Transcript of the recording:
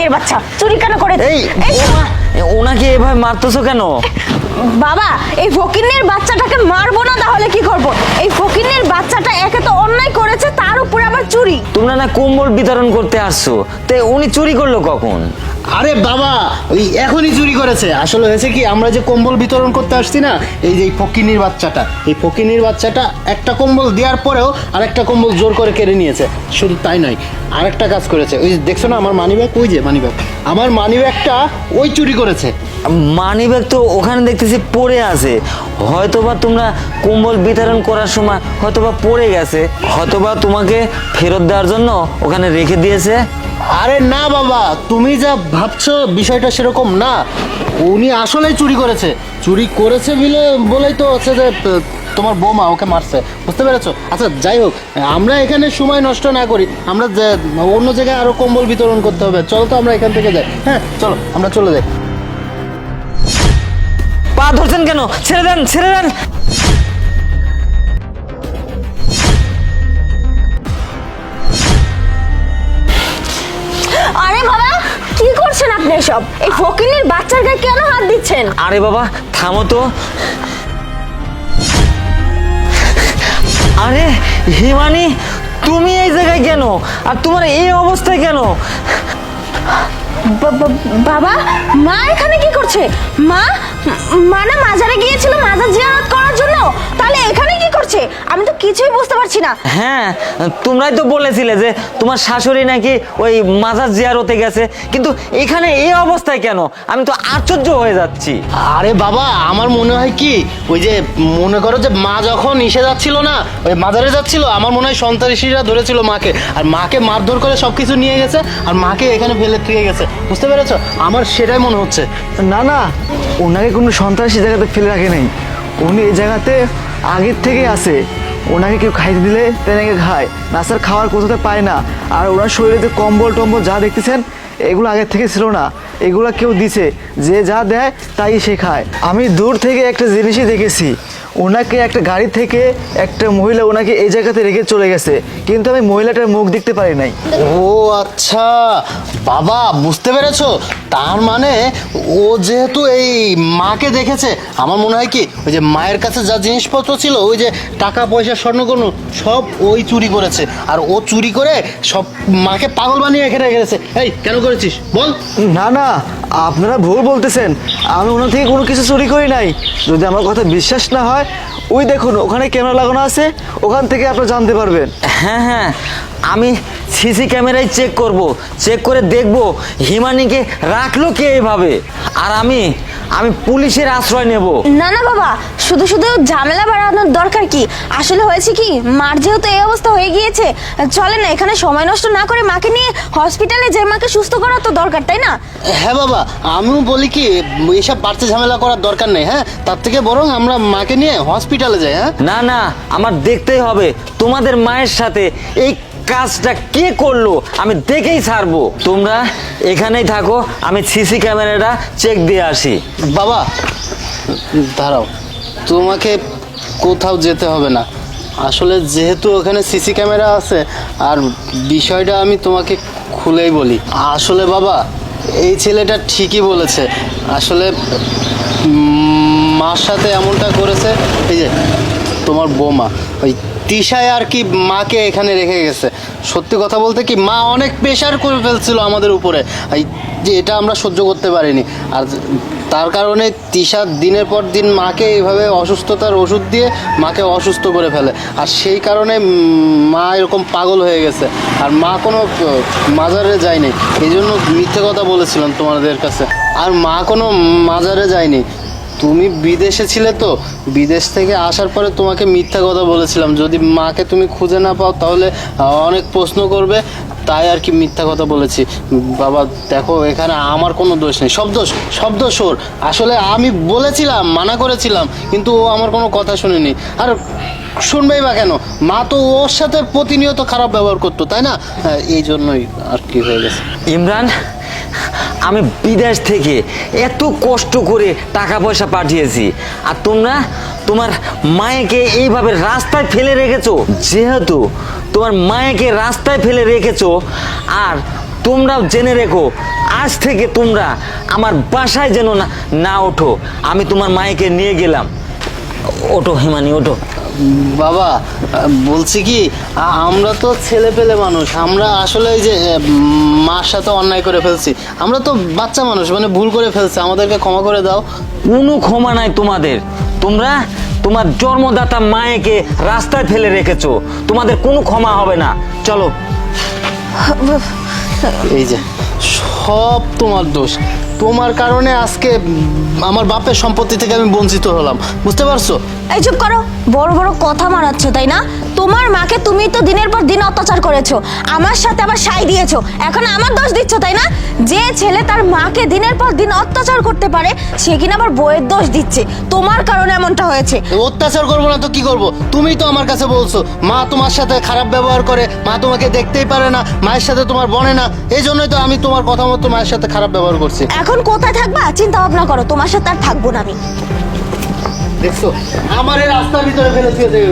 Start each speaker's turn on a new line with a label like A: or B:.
A: ফকিনের বাচ্চা। চুরি কেন করে
B: এই ওনাকে এভাবে মারতেছো কেন?
A: বাবা এই ফকিনের বাচ্চাটাকে মারবো না তাহলে কি করব? এই ফকিনের বাচ্চাটা একে তো অন্যায় করেছে তার উপরে আবার
B: তোমরা না কম্বল বিতরণ করতে আসছো। তে উনি চুরি করল কখন?
C: আরে বাবা, ওই এখনই চুরি করেছে। আসলে হয়েছে কি, আমরা যে কম্বল বিতরণ করতে আসছি না, এই যে এই ফকিনির বাচ্চাটা, এই ফকিনির বাচ্চাটা একটা কম্বল দেওয়ার পরেও আরেকটা কম্বল জোর করে কেড়ে নিয়েছে। শুধু তাই নয়, আরেকটা কাজ করেছে। ওই দেখছ না, আমার মানিব্যাগ? ওই যে মানিব্যাগ। আমার মানিব্যাগটা ওই চুরি করেছে।
B: মানি ব্যাগ তো ওখানে দেখতেছি পড়ে আছে। হয়তোবা তোমরা কম্বল বিতরণ করার সময় হয়তোবা পড়ে গেছে। হয়তোবা তোমাকে ফেরত দেওয়ার জন্য ওখানে রেখে দিয়েছে।
C: আরে না বাবা, তুমি যা ভাবছ বিষয়টা সেরকম না। উনি আসলেই চুরি করেছে। চুরি করেছে বলে, বলেই তো হচ্ছে যে তোমার বৌমা ওকে মারছে। বুঝতে পেরেছ? আচ্ছা যাই হোক, আমরা এখানে সময় নষ্ট না করি। আমরা অন্য জায়গায় আরও কম্বল বিতরণ করতে হবে। চলো তো আমরা এখান থেকে যাই। হ্যাঁ চলো, আমরা চলে যাই।
B: পা ধরছেন কেন? ছেড়ে দেন ছেড়ে দেন।
A: আরে বাবা কি করছেন আপনি সব এই ফকিনের বাচ্চার গায়ে কেন হাত দিচ্ছেন?
B: আরে বাবা থামো তো। আরে হিমানি তুমি এই জায়গায় কেন? আর তোমার এই অবস্থায় কেন?
A: বাবা মা এখানে কি করছে? মা মানে মাজারে গিয়েছিল? মাজার জিয়ারত করার তাহলে এখানে কি করছে? আমি তো কিছুই বুঝতে পারছি না।
B: হ্যাঁ তোমরাই তো বলেছিলে যে তোমার শাশুড়ি নাকি ওই মাজার জিয়ারতে গেছে কিন্তু এখানে এই অবস্থায় কেন? আমি তো আশ্চর্য হয়ে যাচ্ছি।
C: আরে বাবা আমার মনে হয় কি ওই যে মনে করো যে মা যখন ইসে যাচ্ছিল না ওই মাজারে যাচ্ছিল আমার মনে হয় সন্ত্রাসীরা ধরেছিল মাকে। আর মাকে মারধর করে সব কিছু নিয়ে গেছে আর মাকে এখানে ফেলে থুয়ে গেছে। বুঝতে পেরেছ? আমার সেটাই মনে হচ্ছে।
D: না না ওনাকে কোনো সন্ত্রাসী জায়গাতে ফেলে রাখে নাই। উনি এই জায়গাতে আগের থেকে আসে ওনাকে কেউ খাইতে দিলে তেনাকে খায়। নাস্তার খাওয়ার কোথাতে পায় না। আর ওনার শরীরে যে কম্বল টম্বল যা দেখতেছেন, এগুলো আগের থেকে ছিল না। এগুলো কেউ দিছে। যে যা দেয়, তাই সে খায়। আমি দূর থেকে একটা জিনিসই দেখেছি। ওনাকে একটা গাড়ি থেকে একটা মহিলা ওনাকে এই জায়গাতে রেখে চলে গেছে। কিন্তু আমি মহিলাটার মুখ দেখতে পারি নাই।
C: ও আচ্ছা বাবা বুঝতে পেরেছ? তার মানে ও যেহেতু এই মাকে দেখেছে আমার মনে হয় কি ওই যে মায়ের কাছে যা জিনিসপত্র ছিল ওই যে টাকা পয়সা স্বর্ণকর্ণ সব ওই চুরি করেছে। আর ও চুরি করে সব মাকে পাগল বানিয়ে এখানে রেখেছে। এই কেন করেছিস? বল।
D: না না আপনারা ভুল বলতেছেন। আমি ওনার থেকে কোনো কিছু চুরি করি নাই। যদি আমার কথা বিশ্বাস না হয় ওই দেখুন, ওখানে ক্যামেরা লাগানো আছে, ওখান থেকে আপনি জানতে পারবেন।
B: হ্যাঁ হ্যাঁ আমি সিসি ক্যামেরায় চেক করব চেক করে দেখব, হিমানিকে রাখল কে এভাবে? আর আমি আমি পুলিশের আশ্রয় নেব।
A: না না বাবা শুধু শুধু ঝামেলা বাড়ানোর দরকার কি? আসলে হয়েছে কি মার যেহেতু এই অবস্থা হয়ে গিয়েছে চলে না এখানে সময় নষ্ট না করে মাকে নিয়ে হসপিটালে যে মাকে সুস্থ করা তো দরকার তাই না?
C: হ্যাঁ বাবা আমিও বলি কি এসব বাড়তি ঝামেলা করার দরকার নেই হ্যাঁ? তার থেকে বরং আমরা মাকে নিয়ে হসপিটালে যাই হ্যাঁ?
B: না না আমার দেখতেই হবে। তোমাদের মায়ের সাথে এই কাজটা কে করল আমি দেখেই ছাড়বো। তোমরা এখানেই থাকো, আমি সিসি ক্যামেরাটা চেক দিয়ে আসি।
C: বাবা, দাঁড়াও, তোমাকে কোথাও যেতে হবে না। আসলে যেহেতু ওখানে সিসি ক্যামেরা আছে, আর বিষয়টা আমি তোমাকে খুলেই বলি। আসলে বাবা, এই ছেলেটা ঠিকই বলেছে। আসলে মার সাথে এমনটা করেছে, এই যে তোমার বৌমা। ওই তিশায় আর কি মাকে এখানে রেখে গেছে। সত্যি কথা বলতে কি, মা অনেক প্রেশার করে ফেলছিল আমাদের উপরে। এই যে এটা আমরা সহ্য করতে পারিনি। আর তার কারণে তিশা দিনের পর দিন মাকে এইভাবে অসুস্থতার ওষুধ দিয়ে মাকে অসুস্থ করে ফেলে। আর সেই কারণে মা এরকম পাগল হয়ে গেছে। আর মা কোনো মাজারে যায়নি। এই জন্য মিথ্যে কথা বলেছিলাম তোমাদের কাছে। আর মা কোনো মাজারে যায়নি। তুমি বিদেশে ছিলে তো? বিদেশ থেকে আসার পরে তোমাকে মিথ্যা কথা বলেছিলাম। যদি মাকে তুমি খুঁজে না পাও, তাহলে অনেক প্রশ্ন করবে। তাই আর কি মিথ্যা কথা বলেছি। বাবা, দেখো, এখানে আমার কোনো দোষ নেই। সব দোষ সব দোষ ওর। আসলে আমি বলেছিলাম, মানা করেছিলাম, কিন্তু ও আমার কোনো কথা শুনেনি। আর শুনবেই বা কেন? মা তো ওর সাথে প্রতিনিয়ত খারাপ ব্যবহার করতো, তাই না? এই জন্যই আর কি হয়ে গেছে।
B: ইমরান আমি বিদেশ থেকে এত কষ্ট করে টাকা পয়সা পাঠিয়েছি। আর তোমরা তোমার মায়েকে এইভাবে রাস্তায় ফেলে রেখেছো? যেহেতু তোমার মায়েকে রাস্তায় ফেলে রেখেছো, আর তোমরাও জেনে রেখো, আজ থেকে তোমরা আমার বাসায় যেন না না ওঠো। আমি তোমার মায়েকে নিয়ে গেলাম। ওঠো হিমানি ওটো
C: বাবা বলছি কি আমরা তো ছেলে পেলে মানুষ আমরা আসলে ওই যে মার সাথে অন্যায় করে ফেলছি আমরা তো বাচ্চা মানুষ মানে ভুল করে ফেলছি আমাদেরকে ক্ষমা করে দাও।
B: কোনো ক্ষমা নাই তোমাদের। তোমরা তোমার জন্মদাতা মায়েকে রাস্তায় ফেলে রেখেছো তোমাদের কোনো ক্ষমা হবে না। চলো।
C: এই যে সব তোমার দোষ। তোমার কারণে আজকে আমার বাপের সম্পত্তি থেকে আমি বঞ্চিত হলাম। বুঝতে পারছ?
A: এই চুপ করো, বড় বড় কথা মারাচ্ছ, তাই না? তোমার মাকে তুমি তো দিনের পর দিন অত্যাচার করেছ আমার সাথে আবার সাই দিয়েছ এখন আমার দোষ দিচ্ছ তাই না? যে ছেলে তার মাকে দিনের পর দিন অত্যাচার করতে পারে সে কিনা আবার বইয়ের দোষ দিচ্ছে। তোমার কারণে এমনটা হয়েছে।
C: অত্যাচার করব না তো কি করব? তুমি তো আমার কাছে বলছো মা তোমার সাথে খারাপ ব্যবহার করে মা তোমাকে দেখতেই পারে না মায়ের সাথে তোমার বনে না এই জন্যই তো আমি তোমার কথা মতো মায়ের সাথে খারাপ ব্যবহার করছি।
A: এখন কোথায় থাকবা? চিন্তা ভাবনা করো তোমার সাথে আর থাকব না আমি।
C: দেখছ আমার এই রাস্তার ভিতরে ফেলে দিয়ে দেবে